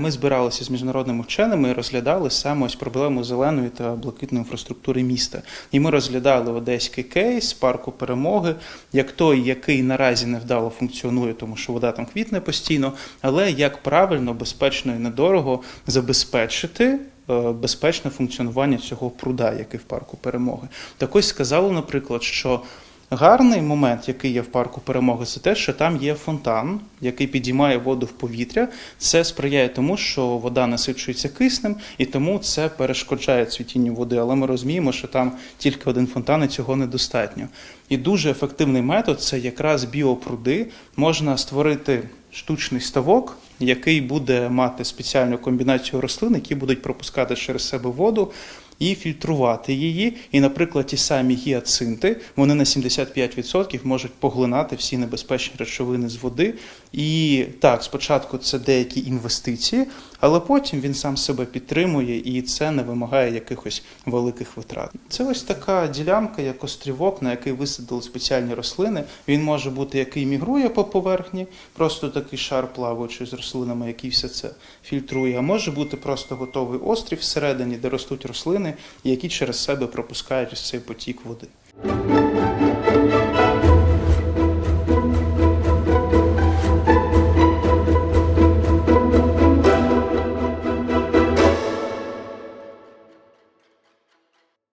Ми збиралися з міжнародними вченими і розглядали саме ось проблему зеленої та блакитної інфраструктури міста. І ми розглядали одеський кейс парку перемоги, як той, який наразі невдало функціонує, тому що вода там квітне постійно, але як правильно, безпечно і недорого забезпечити. е, Безпечне функціонування цього пруда, який в парку перемоги. Так ось сказали, наприклад, що Гарний момент, який є в парку перемоги, це те, що там є фонтан, який підіймає воду в повітря. Це сприяє тому, що вода насичується киснем, і тому це перешкоджає цвітінню води. Але ми розуміємо, що там тільки один фонтан, і цього недостатньо. І дуже ефективний метод це якраз біопруди. Можна створити штучний ставок, який буде мати спеціальну комбінацію рослин, які будуть пропускати через себе воду і фільтрувати її. І, наприклад, ті самі гіацинти, вони на 75% можуть поглинати всі небезпечні речовини з води. І так, спочатку це деякі інвестиції, але потім він сам себе підтримує і це не вимагає якихось великих витрат. Це ось така ділянка, як острівок, на який висадили спеціальні рослини. Він може бути який мігрує по поверхні, просто такий шар плаваючий з рослинами, який все це фільтрує. А може бути просто готовий острів всередині, де ростуть рослини, які через себе пропускають ось цей потік води.